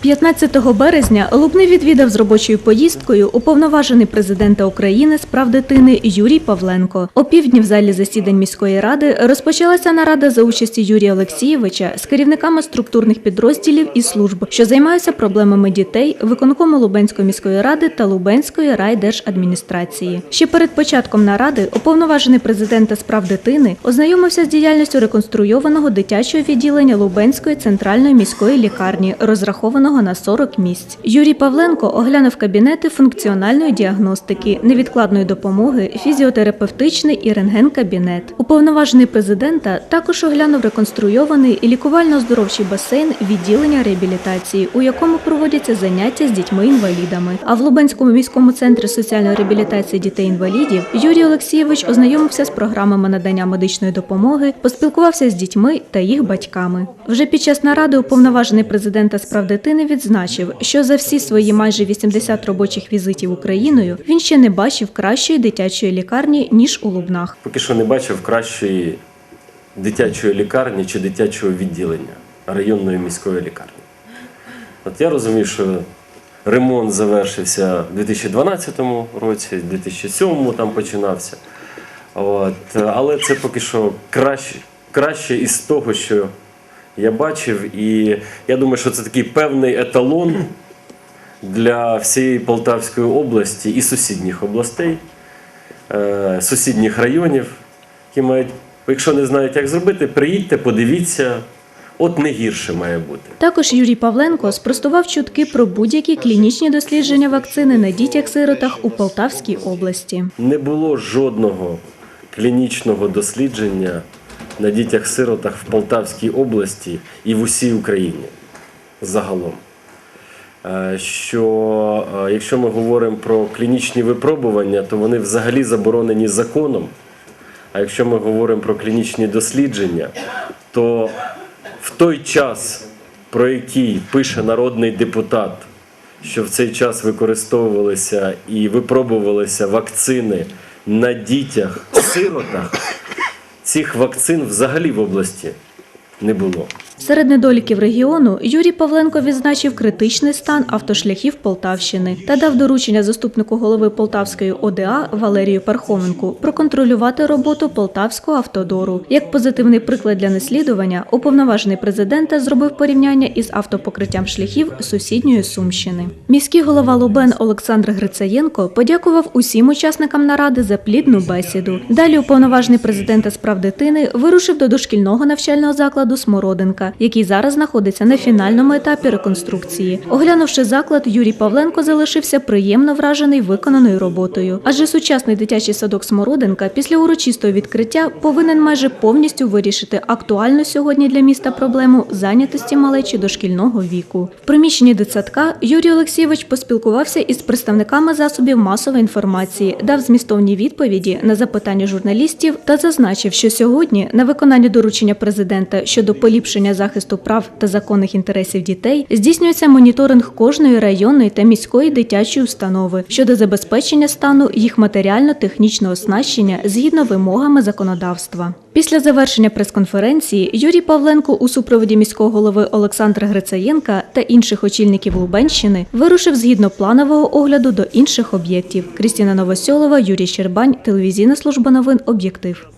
15 березня Лубни відвідав з робочою поїздкою уповноважений президента України з прав дитини Юрій Павленко. О півдні в залі засідань міської ради розпочалася нарада за участі Юрія Олексійовича з керівниками структурних підрозділів і служб, що займаються проблемами дітей, виконкому Лубенської міської ради та Лубенської райдержадміністрації. Ще перед початком наради уповноважений президента з прав дитини ознайомився з діяльністю реконструйованого дитячого відділення Лубенської центральної міської лікарні, розрахованого на 40 місць. Юрій Павленко оглянув кабінети функціональної діагностики, невідкладної допомоги, фізіотерапевтичний і рентген-кабінет. Уповноважений президента також оглянув реконструйований і лікувально-оздоровчий басейн відділення реабілітації, у якому проводяться заняття з дітьми-інвалідами. А в Лубенському міському центрі соціальної реабілітації дітей-інвалідів Юрій Олексійович ознайомився з програмами надання медичної допомоги, поспілкувався з дітьми та їх батьками. Вже під час наради уповноважений президента з прав дитини відзначив, що за всі свої майже 80 робочих візитів Україною він ще не бачив кращої дитячої лікарні ніж у Лубнах. Поки що не бачив кращої дитячої лікарні чи дитячого відділення районної міської лікарні. От я розумію, що ремонт завершився у 2012 році, у 2007 там починався. От. Але це поки що краще, краще із того, що я бачив. І я думаю, що це такий певний еталон для всієї Полтавської області і сусідніх областей е, сусідніх районів, які мають, якщо не знають, як зробити, приїдьте, подивіться, от не гірше має бути. Також Юрій Павленко спростував чутки про будь-які клінічні дослідження вакцини на дітях-сиротах у Полтавській області. Не було жодного клінічного дослідження на дітях-сиротах в Полтавській області і в усій Україні загалом. Е, Що е, якщо ми говоримо про клінічні випробування, то вони взагалі заборонені законом. А якщо ми говоримо про клінічні дослідження, то в той час, про який пише народний депутат, що в цей час використовувалися і випробувалися вакцини на дітях-сиротах, цих вакцин взагалі в області не було. Серед недоліків регіону Юрій Павленко відзначив критичний стан автошляхів Полтавщини та дав доручення заступнику голови Полтавської ОДА Валерію Пархоменку проконтролювати роботу Полтавського автодору. Як позитивний приклад для наслідування, уповноважений президента зробив порівняння із автопокриттям шляхів сусідньої Сумщини. Міський голова Лубен Олександр Грицаєнко подякував усім учасникам наради за плідну бесіду. Далі уповноважений президента з прав дитини вирушив до дошкільного навчального закладу Смородинка, який зараз знаходиться на фінальному етапі реконструкції. Оглянувши заклад, Юрій Павленко залишився приємно вражений виконаною роботою. Адже сучасний дитячий садок Смородинка після урочистого відкриття повинен майже повністю вирішити актуальну сьогодні для міста проблему зайнятості малечі дошкільного віку. В приміщенні дитсадка Юрій Олексійович поспілкувався із представниками засобів масової інформації, дав змістовні відповіді на запитання журналістів та зазначив, що сьогодні на виконання доручення президента щодо поліпшення захисту прав та законних інтересів дітей здійснюється моніторинг кожної районної та міської дитячої установи щодо забезпечення стану їх матеріально-технічного оснащення згідно вимогами законодавства. Після завершення прес-конференції Юрій Павленко у супроводі міського голови Олександра Грицаєнка та інших очільників Лубенщини вирушив згідно планового огляду до інших об'єктів. Крістіна Новосьолова, Юрій Щербань, телевізійна служба новин Об'єктив.